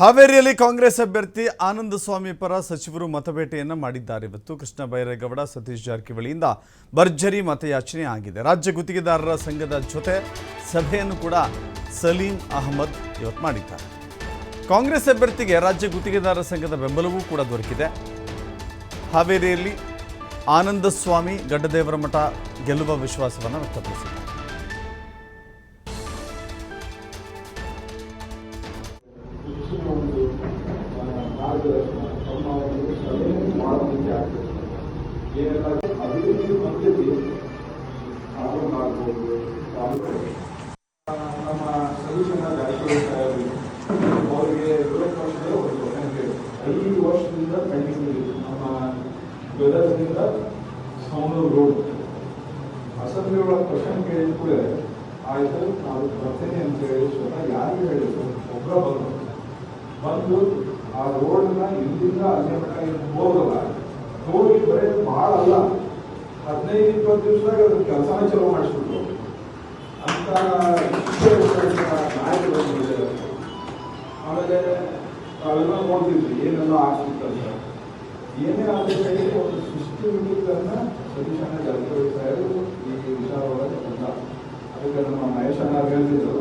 ಹಾವೇರಿಯಲ್ಲಿ ಕಾಂಗ್ರೆಸ್ ಅಭ್ಯರ್ಥಿ ಆನಂದ ಸ್ವಾಮಿ ಪರ ಸಚಿವರು ಮತಬೇಟೆಯನ್ನ ಮಾಡಿದ್ದಾರೆ. ಇವತ್ತು ಕೃಷ್ಣ ಬೈರೇಗೌಡ ಸತೀಶ್ ಜಾರಕಿಹೊಳಿಯಿಂದ ಭರ್ಜರಿ ಮತಯಾಚನೆ ಆಗಿದೆ. ರಾಜ್ಯ ಗುತ್ತಿಗೆದಾರರ ಸಂಘದ ಜೊತೆ ಸಭೆಯನ್ನು ಕೂಡ ಸಲೀಂ ಅಹಮದ್ ಇವತ್ತು ಮಾಡಿದ್ದಾರೆ. ಕಾಂಗ್ರೆಸ್ ಅಭ್ಯರ್ಥಿಗೆ ರಾಜ್ಯ ಗುತ್ತಿಗೆದಾರರ ಸಂಘದ ಬೆಂಬಲವೂ ಕೂಡ ದೊರಕಿದೆ. ಹಾವೇರಿಯಲ್ಲಿ ಆನಂದ ಸ್ವಾಮಿ ಗಡ್ಡದೇವರ ಮಠ ಗೆಲ್ಲುವ ವಿಶ್ವಾಸವನ್ನು ವ್ಯಕ್ತಪಡಿಸಿದ್ದಾರೆ. ಮಾರ್ಗದರ್ಶನ ತಮ್ಮ ಒಂದು ಸಲಹೆ ಮಾಡೋದಕ್ಕೆ ಆಗ್ತದೆ ಏನೆಲ್ಲ ಅಭಿವೃದ್ಧಿ ಪದ್ಧತಿ ಅದು ಮಾಡ್ಬೋದು ತಾಲೂಕು ಆ, ನಮ್ಮ ಸೊಲ್ಯೂಷನ್ ಜಾರಕಿಹೊಳಿ ಸಾಹೇಬರು ಅವರಿಗೆ ವಿರೋಧ ಪಕ್ಷದ ಒಂದು ಯಾಕಂದ್ರೆ ಐದು ವರ್ಷದಿಂದ ಪೆಂಡಿಂಗ್ ಇದೆ ನಮ್ಮ ಗದಗದಿಂದ ಸೌಂದೂರು ರೋಡ್ ಅಸೆಂಬ್ಲಿ ಒಳಗೆ ಕ್ವಶನ್ ಕೇಳಿದ ಕೂಡ ಆಯ್ತು ನಾವು ಬರ್ತೀನಿ ಅಂತ ಹೇಳಿ ಸ್ವತಃ ಯಾರಿಗೆ ಹೇಳಿದ್ರು ಒಬ್ಬರ ಬಂದರು ಬಂದು ಆ ರೋಡ್ನ ಇಲ್ಲಿಂದ ಅಲ್ಲಿ ಮಟ್ಟ ಹೋಗಲ್ಲ. ಹೋಗಿ ಬರೀ ಭಾಳ ಅಲ್ಲ ಹದಿನೈದು, ಇಪ್ಪತ್ತು ದಿವಸದಾಗ ಅದ್ರ ಕೆಲಸನೇ ಚಲೋ ಮಾಡಿಸ್ಬಿಟ್ರು. ಅಂತ ನಾಯಕರು. ಆಮೇಲೆ ತಾವೆಲ್ಲ ನೋಡ್ತಿದ್ವಿ, ಏನೆಲ್ಲ ಆಗ್ತಿತ್ತು ಅಂತ. ಏನೇ ಆದ್ರೆ ಒಂದು ಸಿಸ್ಟಮೆಟಿಕ್ ಅನ್ನ ಸತೀಶಣ್ಣ ಜಾರಕಿಹೊಳಿ ಇರೋದು ಈ ವಿಚಾರವಾಗಿ ಬಂದ. ಅದಕ್ಕೆ ನಮ್ಮ ಮಹೇಶ್ ಅಣ್ಣ ಹೇಳ್ತಿದ್ರು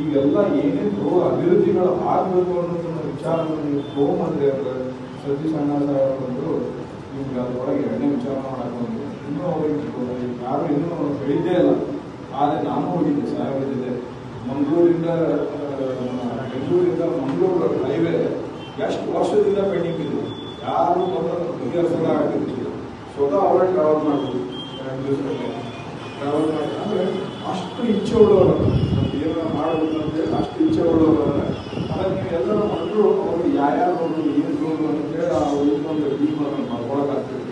ಈಗೆಲ್ಲ ಏನಿದ್ರು ಅಭಿವೃದ್ಧಿಗಳು ಆಗಬೇಕು ಅನ್ನೋದನ್ನ ವಿಚಾರವನ್ನು ನೀವು ತೊಗೊಂಬಂದ್ರೆ ಅಂದ್ರೆ ಸತೀಶ್ ಅಣ್ಣ ಸಾಹೇಬರು ಬಂದ್ರು, ನಿಮ್ಗೆ ಅದರೊಳಗೆ ಎರಡನೇ ವಿಚಾರ ಮಾಡಕ್ಕೆ ಇನ್ನೂ ಅವ್ರಿಗೆ ಯಾರು ಇನ್ನೂ ಹೇಳಿದ್ದೇ ಇಲ್ಲ. ಆದರೆ ನಾನು ಹೋಗಿದ್ದೆ ಜೊತೆ ಮಂಗಳೂರಿಂದ ಬೆಂಗಳೂರಿಂದ ಮಂಗಳೂರು ಹೈವೇ ಎಷ್ಟು ವರ್ಷದಿಂದ ಪೆಂಡಿಂಗ್ ಇದೆ. ಯಾರು ಬಂದ ಬಗೆಹರಿಸಲ ಆಗ್ತಿದ್ದಿಲ್ಲ ಸ್ವತಃ ಅವರೇ ಟ್ರಾವೆಲ್ ಮಾಡ್ಬೋದು ಎರಡು ಅಂದರೆ ಅಷ್ಟು ಇಚ್ಛೆ ಉಳ್ಳವರು. ಏನೋ ಮಾಡಬೇಕು ಅಂತೇಳಿ ಅಷ್ಟು ಇಚ್ಛೆ ಉಳ್ಳವರು. ಹಾಗಾಗಿ ನೀವು ಎಲ್ಲರೂ ಮಕ್ಕಳು ಅವರು ಯಾರ್ಯಾರು ಅವರು ಏನು ನೋಡು ಅಂತೇಳಿ ಅವ್ರು ಒಂದು ಟೀಮ್ ಅನ್ನು ಮಾಡ್ಕೊಳಕ್ಕಾಗ್ತದೆ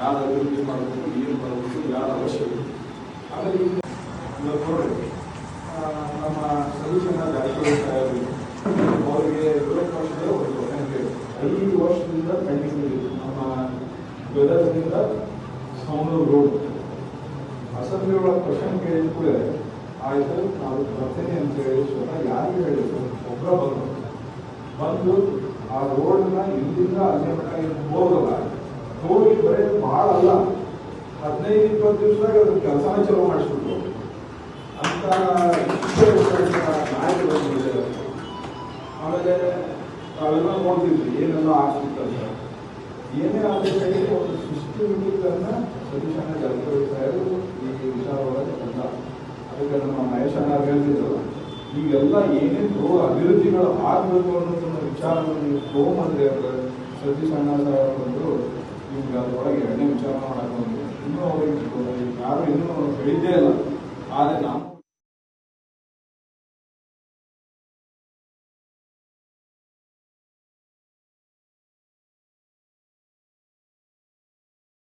ಯಾರು ಅಭಿವೃದ್ಧಿ ಮಾಡಬೇಕು, ಏನು ಮಾಡಬೇಕು, ಯಾರು ಅವಶ್ಯಕ. ಈಗ ನೋಡಿ ನಮ್ಮ ಸೊಲ್ಯೂಷನ್ ಜಾರಕಿಹೊಳಿ ಅವರಿಗೆ ವಿರೋಧ ಪಕ್ಷದ ಒಂದು ಐದು ವರ್ಷದಿಂದ ಪೆಂಡಿಂಗ್ ನಮ್ಮ ಗದಗದಿಂದ ಸೌಂದೂರು ರೋಡ್ ಅಸೆಂಬ್ಲಿ ಪ್ರಶ್ನೆ ಕ್ವಶನ್ ಕೇಳಿದ ಕೂಡ ಆಯಿತು ನಾವು ಬರ್ತೀನಿ ಅಂತ ಹೇಳಿ ಸ್ವತಃ ಯಾರಿಗೂ ಹೇಳಿದ್ರು ಒಬ್ಬರ ಬಂದು ಬಂದು ಆ ರೋಡ್ನ ಇಲ್ಲಿಂದ ಅಲ್ಲಿ ಮಟ್ಟ ಹೋಗಲ್ಲ ಹೋಗಿ ಬರೀ ಭಾಳ ಅಲ್ಲ ಹದಿನೈದು ಇಪ್ಪತ್ತು ದಿವಸದಾಗ ಅದು ಕೆಲಸ ಚಲೋ ಮಾಡಿಸ್ಬಿಟ್ರು ಅಂತ ನಾಯಕರು. ಆಮೇಲೆ ತಾವೆಲ್ಲ ನೋಡ್ತಿದ್ವಿ ಏನೆಲ್ಲ ಆಗ್ತಿತ್ತು ಅಂತ ಏನೇ ಆದ್ರೆ ಒಂದು ಅನ್ನ ಸತೀಶಣ್ಣ ಜಾರಕಿಹೊಳಿ ಸಾಹೇಬರು ಈ ವಿಚಾರವಾಗಿ ಬಂದ. ಅದಕ್ಕೆ ನಮ್ಮ ಮಹೇಶನ ಹೇಳ್ತಿದ್ರು ಈಗೆಲ್ಲ ಏನೇನು ಅಭಿವೃದ್ಧಿಗಳು ಆಗಬೇಕು ಅನ್ನೋದನ್ನ ವಿಚಾರವನ್ನು ನೀವು ತೊಗೊಂಬಂದ್ರೆ ಅಂದ್ರೆ ಸತೀಶ್ ಅಣ್ಣ ಸಾಹೇಬರು ಬಂದ್ರು, ನಿಮ್ಗೆ ಅದರೊಳಗೆ ಎರಡನೇ ವಿಚಾರ ಮಾಡಕ್ಕೆ ಇನ್ನೂ ಅವ್ರಿಗೆ ಯಾರು ಇನ್ನೂ ಹೇಳಿದ್ದೇ ಇಲ್ಲ. ಆದರೆ ನಾನು